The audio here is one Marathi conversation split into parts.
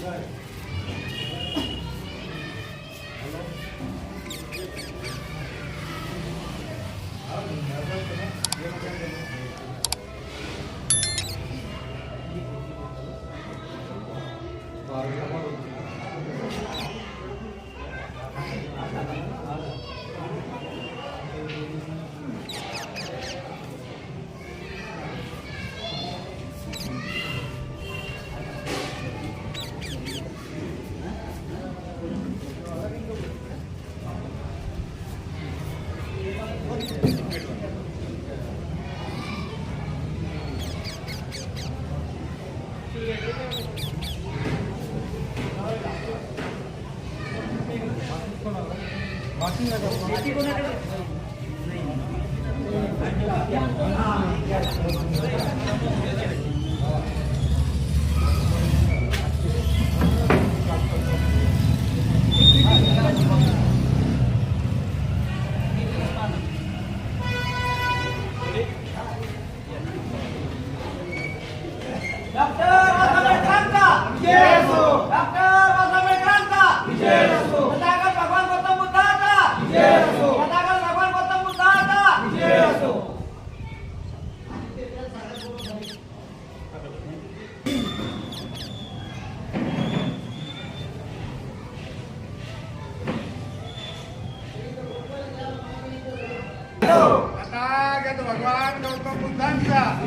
Vai. डॉक्टर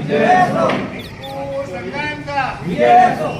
बुद्धांचा हिंदू संघांचा हॅलो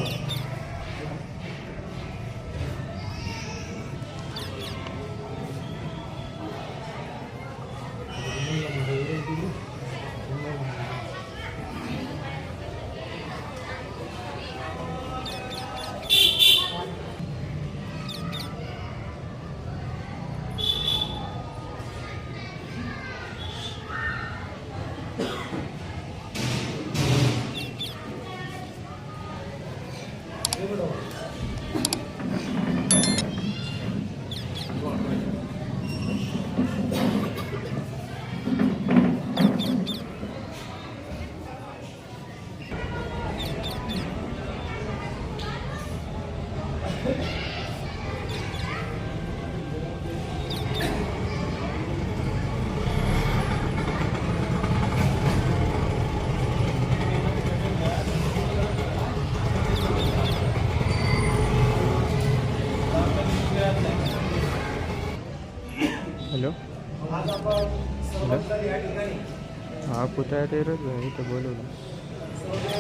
हा पुतळ्या ते रोज इथं बोलवलं.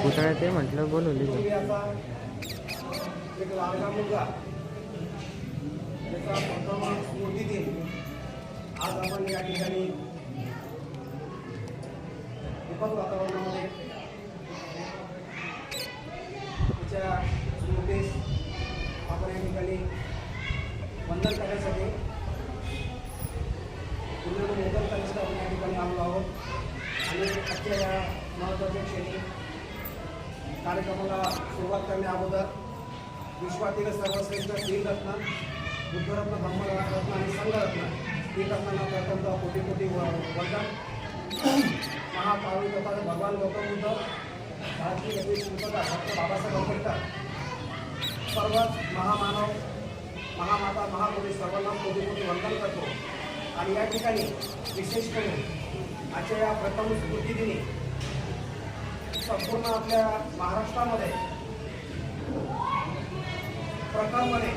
पुतळ्या ते म्हटलं बोलवली आज आपण या ठिकाणी दुःखद वातावरणामध्ये तिच्या आपण या ठिकाणी वंदन करण्यासाठी पूर्ण मोदन कनिष्ठ आपण या ठिकाणी आलो आहोत. आणि आजच्या या महत्त्वाच्या क्षणी कार्यक्रमाला सुरुवात करण्या अगोदर विश्वातील सर्वश्रेष्ठ तीन रत्न बुद्धरत्न धम्मरत्न आणि संघरत्न तीन रत्नांना प्रथमतः कोटी कोटी व- वंदन महाकावी भगवान गौतम बुद्ध भारतीय गती संपदा डॉक्टर बाबासाहेब आंबेडकर. सर्वच महामानव महामाता महापुरुष सर्वांना कोटी कोटी वंदन करतो. आणि या ठिकाणी विशेष करून आजच्या या प्रथम स्मृतिदिनी संपूर्ण आपल्या महाराष्ट्रामध्ये प्रखरपणे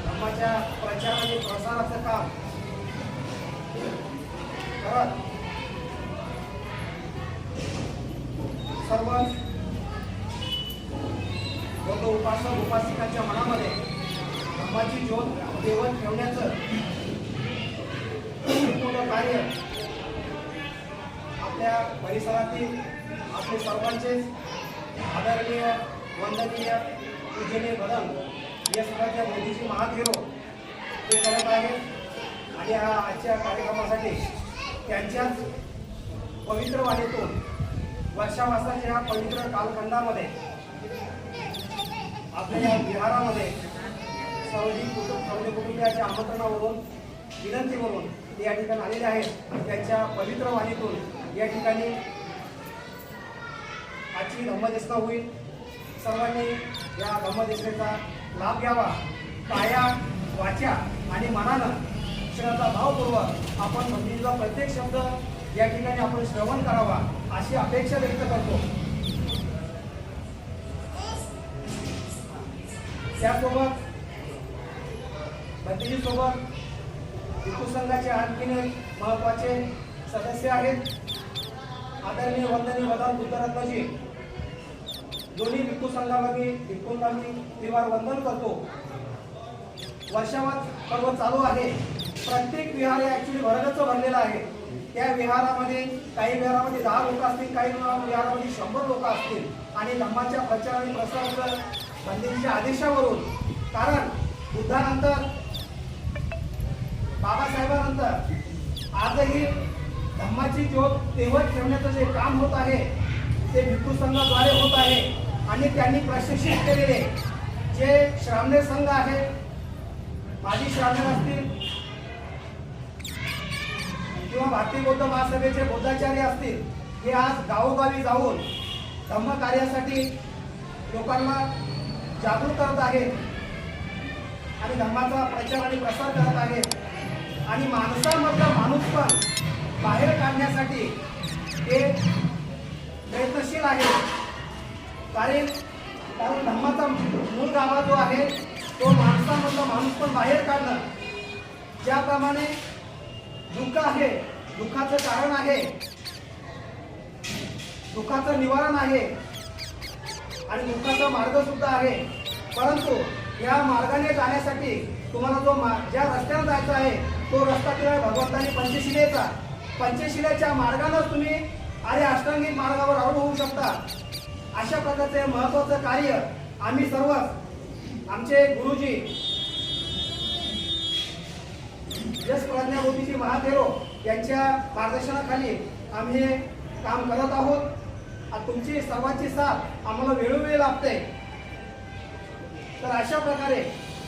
धर्माच्या प्रचार आणि प्रसाराचं काम करत सर्व लोक उपासक उपासिकांच्या मनामध्ये धर्माची ज्योत देवत ठेवण्याचं पूर्ण कार्य आपल्या परिसरातील आपले सर्वांचे आदरणीय वंदनीय पूजनीय बदल या सगळ्याच्या मोदीजी महाधिरो हो, ते करत आहेत. आणि हा आजच्या कार्यक्रमासाठी त्यांच्याच पवित्र वाणीतून वर्षावासाच्या ह्या पवित्र कालखंडामध्ये आपल्या या विहारामध्ये सौदी कुटुंब सौदी कुटुंबियाच्या आमंत्रणावरून विनंतीवरून ते या ठिकाणी आलेले आहेत. त्यांच्या पवित्र वाणीतून या ठिकाणी आजची धम्मदेशना होईल. सर्वांनी या धम्मदेशनेचा लाभ घ्यावा. पाया वाचा आणि मनानं शिक्षणाचा भावपूर्वक आपण मंदिरचा प्रत्येक शब्द या ठिकाणी आपण श्रवण करावा अशी अपेक्षा व्यक्त करतो. त्यासोबत भंतीजी भिक्खू संघाचे आणखीन एक महत्त्वाचे सदस्य आहेत. आदरणीय वंदनीय वदान बुद्धरत्नजी. दोन्ही भिक्खू संघामध्ये भिक्खूंना मी वंदन करतो. वर्षावात पर्व चालू आहे. प्रत्येक विहार हे ॲक्च्युली भरगच भरलेला आहे. त्या विहारामध्ये काही विहारामध्ये दहा लोक असतील काही विहारामध्ये शंभर लोक असतील. आणि धम्माच्या प्रचार आणि प्रसाराचं मंदिराच्या आदेशावरून. कारण बुद्धानंतर बाबासाहेबांनंतर. आजही धम्माची ज्योत तेवत ठेवण्याचं जे काम होत आहे ते भिक्खू संघाद्वारे होत आहे. आणि त्यांनी प्रशिक्षित केलेले जे श्रामणे संघ आहे माजी श्रामणे असतील किंवा भारतीय बौद्ध महासभेचे बौद्धाचार्य असतील हे आज गावोगावी जाऊन धम्म कार्यासाठी लोकांना जागरूक करत आहेत आणि धर्माचा प्रचार आणि प्रसार करत आहेत. आणि माणसामधला माणूस पण बाहेर काढण्यासाठी ते प्रयत्नशील आहे. कारण कारण धम्माचा मूळ गाभा जो आहे तो माणसामधला माणूस पण बाहेर काढणं. ज्याप्रमाणे दुःख आहे दुःखाचं कारण आहे दुःखाचं निवारण आहे आणि दुःखाचा मार्ग सुद्धा आहे. परंतु या मार्गाने जाण्यासाठी तुम्हाला जो मा- ज्या रस्त्याने जायचं आहे तो रस्ता किंवा भगवंताने पंचशिलेचा पंचशिलेच्या मार्गानं तुम्ही आर्य अष्टांगिक मार्गावर आरूढ होऊ शकता. अशा प्रकारचे महत्वाचं कार्य आम्ही सर्वच आमचे गुरुजी यश प्रज्ञाभूतीची महाथेरो यांच्या मार्गदर्शनाखाली आम्ही हे काम करत आहोत. तुमची सर्वांची साथ आम्हाला वेळोवेळी लाभते. तर अशा प्रकारे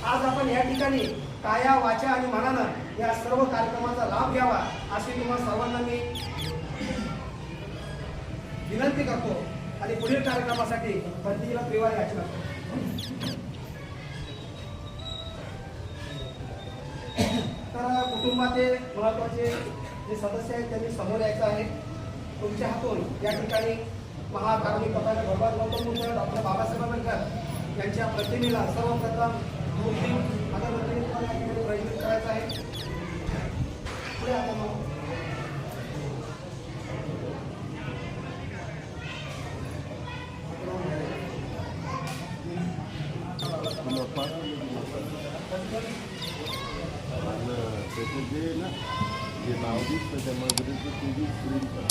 आज आपण या ठिकाणी काया वाचा आणि मनानं या सर्व कार्यक्रमाचा लाभ घ्यावा अशी तुम्हाला सर्वांना मी विनंती करतो. आणि पुढील कार्यक्रमासाठी बंदीला त्रिवार याची लागतो तर कुटुंबाचे महत्त्वाचे जे सदस्य आहेत त्यांनी समोर यायचं आहे. तुमच्या हातून या ठिकाणी महाकारुणी पताका भगवान गौतम बुद्ध डॉक्टर बाबासाहेब आंबेडकर यांच्या प्रतिमेला सर्वप्रथम मूर्ती semana, por isso eu frio.